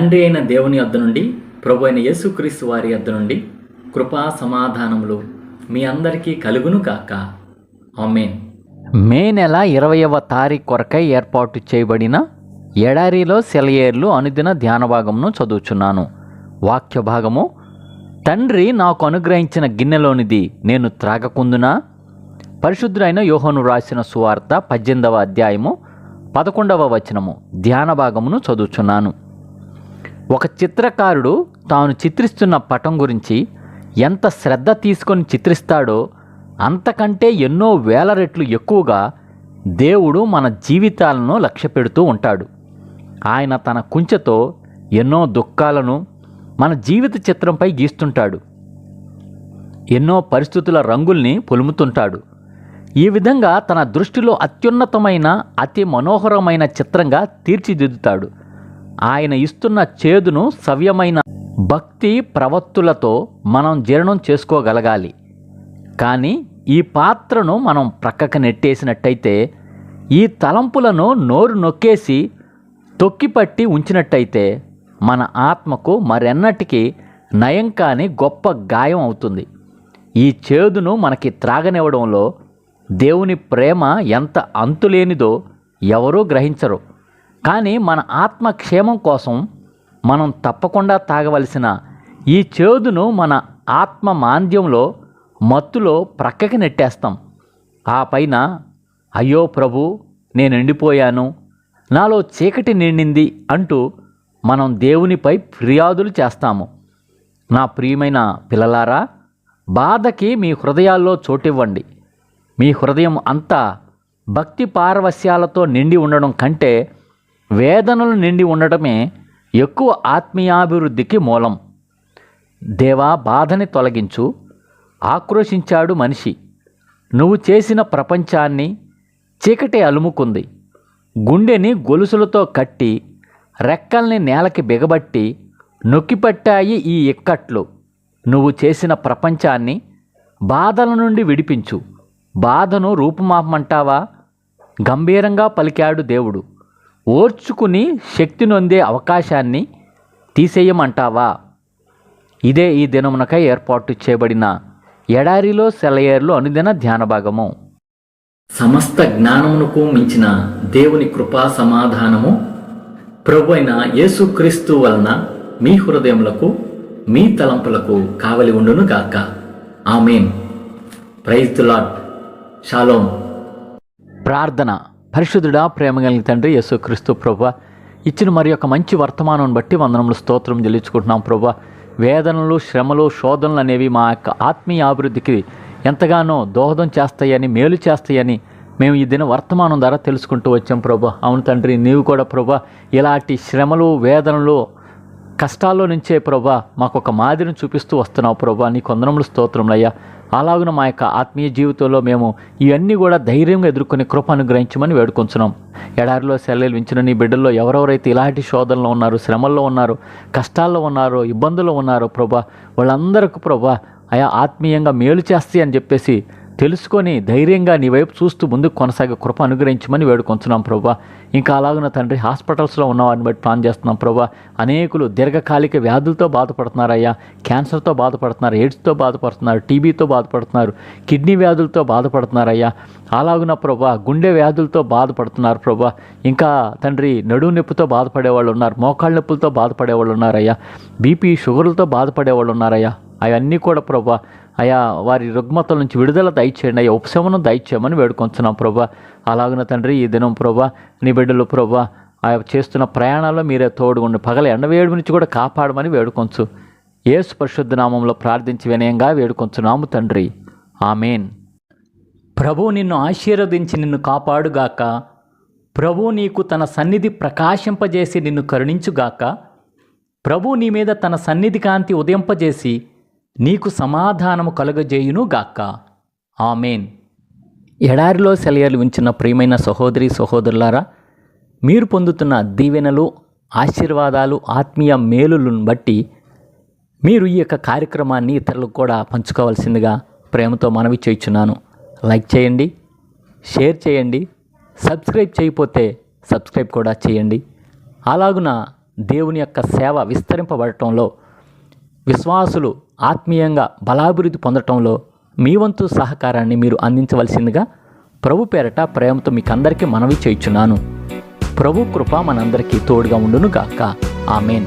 తండ్రి అయిన దేవుని వద్ద నుండి ప్రభు అయిన యేసుక్రీస్తు వారి వద్ద నుండి కృపా సమాధానములు మీ అందరికీ కలుగును కాక ఆమెన్. మే నెల ఇరవయవ తారీఖు కొరకై ఏర్పాటు చేయబడిన ఎడారిలో సెలయేర్లు అనుదిన ధ్యాన భాగమును చదువుచున్నాను. వాక్య భాగము తండ్రి నాకు అనుగ్రహించిన గిన్నెలోనిది నేను త్రాగకుందునా? పరిశుద్ధుడైన యోహను రాసిన సువార్త పద్దెనిమిదవ అధ్యాయము పదకొండవ వచనము ధ్యాన భాగమును చదువుచున్నాను. ఒక చిత్రకారుడు తాను చిత్రిస్తున్న పటం గురించి ఎంత శ్రద్ధ తీసుకొని చిత్రిస్తాడో అంతకంటే ఎన్నో వేల రెట్లు ఎక్కువగా దేవుడు మన జీవితాలను లక్ష్య పెడుతూ ఉంటాడు. ఆయన తన కుంచెతో ఎన్నో దుఃఖాలను మన జీవిత చిత్రంపై గీస్తుంటాడు. ఎన్నో పరిస్థితుల రంగుల్ని పులుముతుంటాడు. ఈ విధంగా తన దృష్టిలో అత్యున్నతమైన అతి మనోహరమైన చిత్రంగా తీర్చిదిద్దుతాడు. ఆయన ఇస్తున్న చేదును సవ్యమైన భక్తి ప్రవత్తులతో మనం జీర్ణం చేసుకోగలగాలి. కానీ ఈ పాత్రను మనం ప్రక్కకు నెట్టేసినట్టయితే ఈ తలంపులను నోరు నొక్కేసి తొక్కిపట్టి ఉంచినట్టయితే మన ఆత్మకు మరెన్నటికీ నయం కాని గొప్ప గాయం అవుతుంది. ఈ చేదును మనకి త్రాగనివ్వడంలో దేవుని ప్రేమ ఎంత అంతులేనిదో ఎవరూ గ్రహించరు. కానీ మన ఆత్మక్షేమం కోసం మనం తప్పకుండా తాగవలసిన ఈ చేదును మన ఆత్మ మాంద్యంలో మత్తులో ప్రక్కకి నెట్టేస్తాం. ఆ పైన అయ్యో ప్రభు నేను ఎండిపోయాను. నాలో చీకటి నిండింది అంటూ మనం దేవునిపై ఫిర్యాదులు చేస్తాము. నా ప్రియమైన పిల్లలారా బాధకి మీ హృదయాల్లో చోటివ్వండి. మీ హృదయం అంతా భక్తి పారవస్యాలతో నిండి ఉండడం కంటే వేదనలు నిండి ఉండటమే ఎక్కువ ఆత్మీయాభివృద్ధికి మూలం. దేవా బాధని తొలగించు ఆక్రోశించాడు మనిషి. నువ్వు చేసిన ప్రపంచాన్ని చీకటి అలుముకుంది. గుండెని గొలుసులతో కట్టి రెక్కల్ని నేలకి బిగబట్టి నొక్కిపట్టాయి ఈ ఇక్కట్లు. నువ్వు చేసిన ప్రపంచాన్ని బాధల నుండి విడిపించు. బాధను రూపుమాపమంటావా? గంభీరంగా పలికాడు దేవుడు. ఓర్చుకుని శక్తి నొందే అవకాశాన్ని తీసేయమంటావా? ఇదే ఈ దినమునకై ఏర్పాటు చేయబడిన ఎడారిలో సెలయేర్లు అనుదిన ధ్యాన భాగము. సమస్త జ్ఞానమునకు మించిన దేవుని కృపా సమాధానము ప్రభు అయిన యేసుక్రీస్తు వలన మీ హృదయములకు మీ తలంపులకు కావలి ఉండును గాక. Amen. Praise the lord. Shalom ప్రార్థన. పరిశుద్ధుడా ప్రేమ కలిగిన తండ్రి యేసుక్రీస్తు ప్రభు ఇచ్చిన మరి యొక్క మంచి వర్తమానం బట్టి వందనములు స్తోత్రం చెల్లించుకుంటున్నాం ప్రభు. వేదనలు శ్రమలు శోధనలు అనేవి మా యొక్క ఆత్మీయ అభివృద్ధికి ఎంతగానో దోహదం చేస్తాయని మేలు చేస్తాయని మేము ఈ దిన వర్తమానం ద్వారా తెలుసుకుంటూ వచ్చాం ప్రభు. అవును తండ్రి నీవు కూడా ప్రభు ఇలాంటి శ్రమలు వేదనలు కష్టాల్లో నుంచే ప్రభా మాకు ఒక మాదిరిని చూపిస్తూ వస్తున్నావు ప్రభా. నీ కొందరములు స్తోత్రములయ్యా అలాగున మా యొక్క ఆత్మీయ జీవితంలో మేము ఇవన్నీ కూడా ధైర్యంగా ఎదుర్కొనే కృప అనుగ్రహించమని వేడుకొంచున్నాం. ఎడారిలో సెల్లెలు వించిన నీ బిడ్డల్లో ఎవరెవరైతే ఇలాంటి శోధనలో ఉన్నారు శ్రమల్లో ఉన్నారు కష్టాల్లో ఉన్నారో ఇబ్బందుల్లో ఉన్నారో ప్రభా వాళ్ళందరికీ ప్రభా అయా ఆత్మీయంగా మేలు చేస్తాయి అని చెప్పేసి తెలుసుకొని ధైర్యంగా నీ వైపు చూస్తూ ముందుకు కొనసాగే కృప అనుగ్రహించమని వేడుకొంచున్నాం ప్రభా. ఇంకా అలాగున తండ్రి హాస్పిటల్స్లో ఉన్నవారిని బట్టి ప్లాన్ చేస్తున్నాం ప్రభా. అనేకులు దీర్ఘకాలిక వ్యాధులతో బాధపడుతున్నారయ్యా. క్యాన్సర్తో బాధపడుతున్నారు ఎయిడ్స్తో బాధపడుతున్నారు టీబీతో బాధపడుతున్నారు కిడ్నీ వ్యాధులతో బాధపడుతున్నారయ్యా. అలాగున ప్రభా గుండె వ్యాధులతో బాధపడుతున్నారు ప్రభా. ఇంకా తండ్రి నడువు నొప్పితో బాధపడే వాళ్ళు ఉన్నారు మోకాళ్ళ నొప్పులతో బాధపడే వాళ్ళు ఉన్నారయ్యా. బీపీ షుగర్లతో బాధపడే వాళ్ళు ఉన్నారయ్యా. అవన్నీ కూడా ప్రభా అయా వారి రుగ్మతల నుంచి విడుదల దయచేయండి. అయ్యా ఉపశమనం దయచేయమని వేడుకొంచున్నాం ప్రభా. అలాగున తండ్రి ఈ దినం ప్రభా నీ బిడ్డలు ప్రభా ఆ చేస్తున్న ప్రయాణాల్లో మీరే తోడుగుండి పగల ఎండవేడి నుంచి కూడా కాపాడమని వేడుకొంచు. ఏసు పరిశుద్ధ నామంలో ప్రార్థించి వినయంగా వేడుకొంచున్నాము తండ్రి. ఆమెన్. ప్రభు నిన్ను ఆశీర్వదించి నిన్ను కాపాడుగాక. ప్రభు నీకు తన సన్నిధి ప్రకాశింపజేసి నిన్ను కరుణించుగాక. ప్రభు నీ మీద తన సన్నిధి కాంతి ఉదయింపజేసి నీకు సమాధానము కలుగజేయును గాక. ఆమెన్. ఎడారిలో సెలయలు ఉంచిన ప్రియమైన సహోదరి సహోదరులారా మీరు పొందుతున్న దీవెనలు ఆశీర్వాదాలు ఆత్మీయ మేలులను బట్టి మీరు ఈ యొక్క కార్యక్రమాన్ని ఇతరులకు కూడా పంచుకోవాల్సిందిగా ప్రేమతో మనవి చేయుచున్నాను. లైక్ చేయండి షేర్ చేయండి సబ్స్క్రైబ్ చేయకపోతే సబ్స్క్రైబ్ కూడా చేయండి. అలాగున దేవుని యొక్క సేవ విస్తరింపబడటంలో విశ్వాసులు ఆత్మీయంగా బలాభివృద్ధి పొందటంలో మీ వంతు సహకారాన్ని మీరు అందించవలసిందిగా ప్రభు పేరట ప్రేమతో మీకు అందరికీ మనవి చేయుచున్నాను. ప్రభు కృప మనందరికీ తోడుగా ఉండును గాక ఆమెన్.